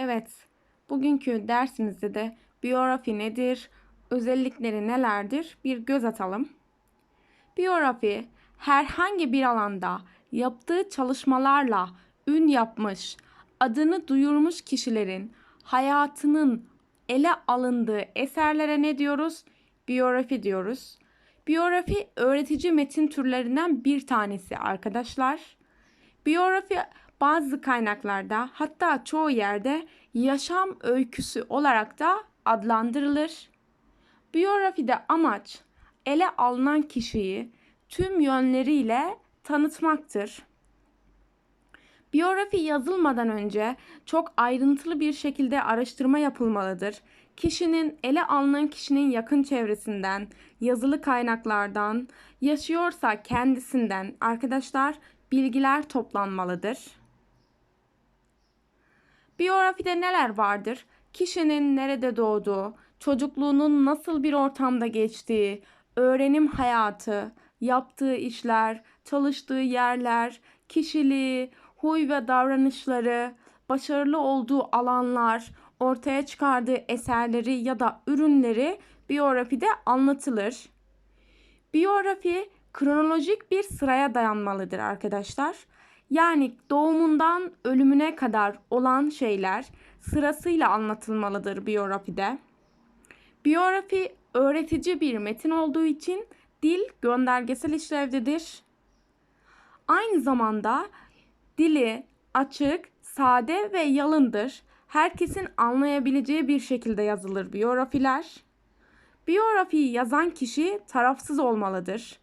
Evet, bugünkü dersimizde de biyografi nedir, özellikleri nelerdir bir göz atalım. Biyografi herhangi bir alanda yaptığı çalışmalarla ün yapmış, adını duyurmuş kişilerin hayatının ele alındığı eserlere ne diyoruz? Biyografi diyoruz. Biyografi öğretici metin türlerinden bir tanesi arkadaşlar. Biyografi bazı kaynaklarda hatta çoğu yerde yaşam öyküsü olarak da adlandırılır. Biyografide amaç ele alınan kişiyi tüm yönleriyle tanıtmaktır. Biyografi yazılmadan önce çok ayrıntılı bir şekilde araştırma yapılmalıdır. Kişinin ele alınan kişinin yakın çevresinden, yazılı kaynaklardan, yaşıyorsa kendisinden arkadaşlar bilgiler toplanmalıdır. Biyografide neler vardır? Kişinin nerede doğduğu, çocukluğunun nasıl bir ortamda geçtiği, öğrenim hayatı, yaptığı işler, çalıştığı yerler, kişiliği, huy ve davranışları, başarılı olduğu alanlar, ortaya çıkardığı eserleri ya da ürünleri biyografide anlatılır. Biyografi kronolojik bir sıraya dayanmalıdır arkadaşlar. Yani doğumundan ölümüne kadar olan şeyler sırasıyla anlatılmalıdır biyografide. Biyografi öğretici bir metin olduğu için dil göndergesel işlevdedir. Aynı zamanda dili açık, sade ve yalındır. Herkesin anlayabileceği bir şekilde yazılır biyografiler. Biyografiyi yazan kişi tarafsız olmalıdır.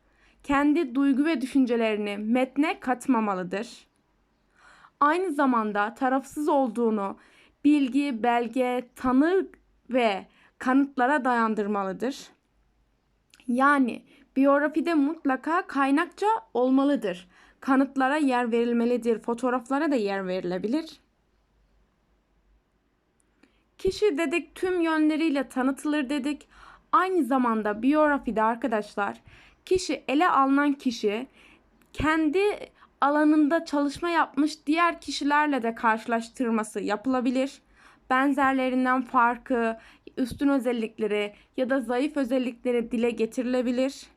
Kendi duygu ve düşüncelerini metne katmamalıdır. Aynı zamanda tarafsız olduğunu bilgi, belge, tanı ve kanıtlara dayandırmalıdır. Yani biyografide mutlaka kaynakça olmalıdır. Kanıtlara yer verilmelidir, fotoğraflara da yer verilebilir. Kişi dedik tüm yönleriyle tanıtılır dedik. Aynı zamanda biyografide arkadaşlar kişi ele alınan kişi kendi alanında çalışma yapmış diğer kişilerle de karşılaştırması yapılabilir. Benzerlerinden farkı, üstün özellikleri ya da zayıf özellikleri dile getirilebilir.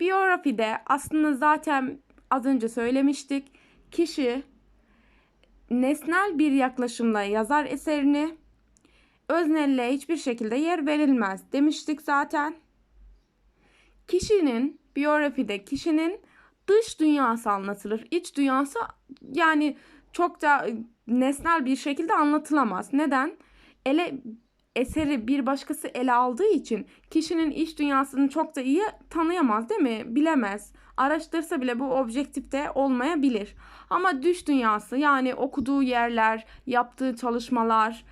Biyografide aslında zaten az önce söylemiştik. Kişi nesnel bir yaklaşımla yazar eserini öznelliğe hiçbir şekilde yer verilmez demiştik zaten. Kişinin biyografide kişinin dış dünyası anlatılır. İç dünyası yani çok da nesnel bir şekilde anlatılamaz. Neden? Ele eseri bir başkası ele aldığı için kişinin iç dünyasını çok da iyi tanıyamaz değil mi? Bilemez. Araştırsa bile bu objektifte olmayabilir. Ama dış dünyası yani okuduğu yerler, yaptığı çalışmalar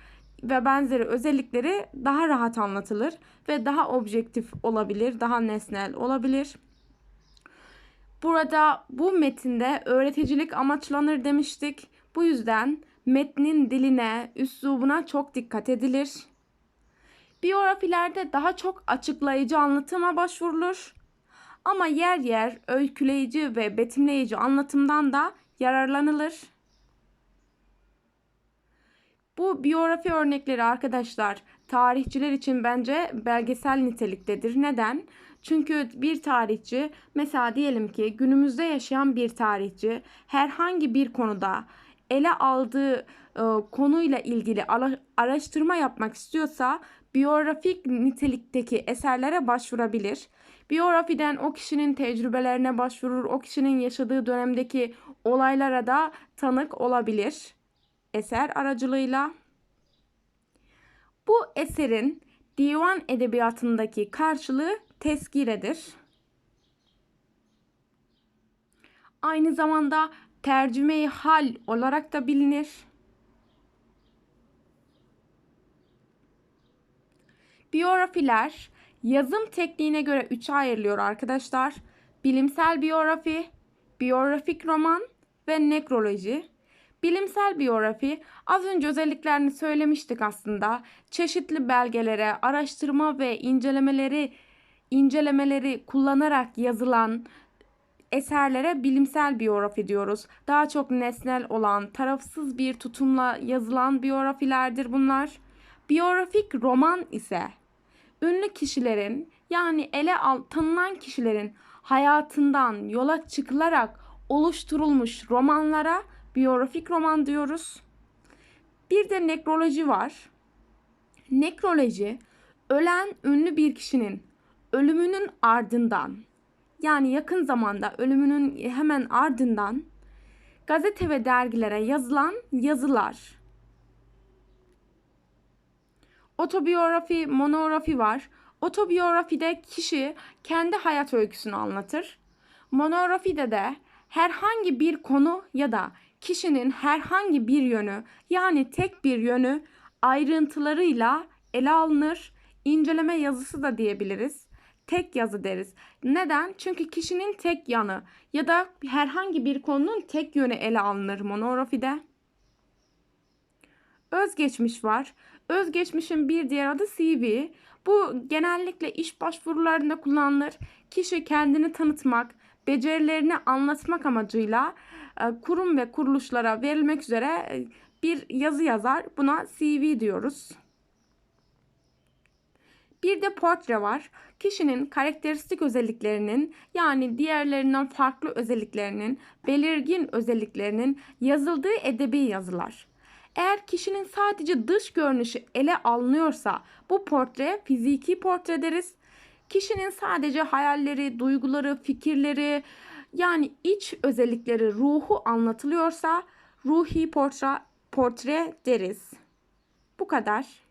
ve benzeri özellikleri daha rahat anlatılır ve daha objektif olabilir, daha nesnel olabilir. Burada bu metinde öğreticilik amaçlanır demiştik. Bu yüzden metnin diline, üslubuna çok dikkat edilir. Biyografilerde daha çok açıklayıcı anlatıma başvurulur. Ama yer yer öyküleyici ve betimleyici anlatımdan da yararlanılır. Bu biyografi örnekleri arkadaşlar tarihçiler için bence belgesel niteliktedir. Neden? Çünkü bir tarihçi mesela diyelim ki günümüzde yaşayan bir tarihçi herhangi bir konuda ele aldığı e, konuyla ilgili araştırma yapmak istiyorsa biyografik nitelikteki eserlere başvurabilir. Biyografiden o kişinin tecrübelerine başvurur, o kişinin yaşadığı dönemdeki olaylara da tanık olabilir eser aracılığıyla. Bu eserin divan edebiyatındaki karşılığı tezkiredir. Aynı zamanda tercüme-i hal olarak da bilinir. Biyografiler yazım tekniğine göre üçe ayrılıyor arkadaşlar. Bilimsel biyografi, biyografik roman ve nekroloji. Bilimsel biyografi az önce özelliklerini söylemiştik aslında. Çeşitli belgelere, araştırma ve incelemeleri incelemeleri kullanarak yazılan eserlere bilimsel biyografi diyoruz. Daha çok nesnel olan, tarafsız bir tutumla yazılan biyografilerdir bunlar. Biyografik roman ise ünlü kişilerin yani ele al tanınan kişilerin hayatından yola çıkılarak oluşturulmuş romanlara biyografik roman diyoruz. Bir de nekroloji var. Nekroloji ölen ünlü bir kişinin ölümünün ardından yani yakın zamanda ölümünün hemen ardından gazete ve dergilere yazılan yazılar. Otobiyografi, monografi var. Otobiyografide kişi kendi hayat öyküsünü anlatır. Monografide de herhangi bir konu ya da kişinin herhangi bir yönü yani tek bir yönü ayrıntılarıyla ele alınır. İnceleme yazısı da diyebiliriz. Tek yazı deriz. Neden? Çünkü kişinin tek yanı ya da herhangi bir konunun tek yönü ele alınır monografide. Özgeçmiş var. Özgeçmişin bir diğer adı CV. Bu genellikle iş başvurularında kullanılır. Kişi kendini tanıtmak, becerilerini anlatmak amacıyla kurum ve kuruluşlara verilmek üzere e, bir yazı yazar. Buna CV diyoruz. Bir de portre var. Kişinin karakteristik özelliklerinin yani diğerlerinden farklı özelliklerinin, belirgin özelliklerinin yazıldığı edebi yazılar. Eğer kişinin sadece dış görünüşü ele alınıyorsa bu portre fiziki portre deriz. Kişinin sadece hayalleri, duyguları, fikirleri yani iç özellikleri, ruhu anlatılıyorsa ruhi portre, portre deriz. Bu kadar.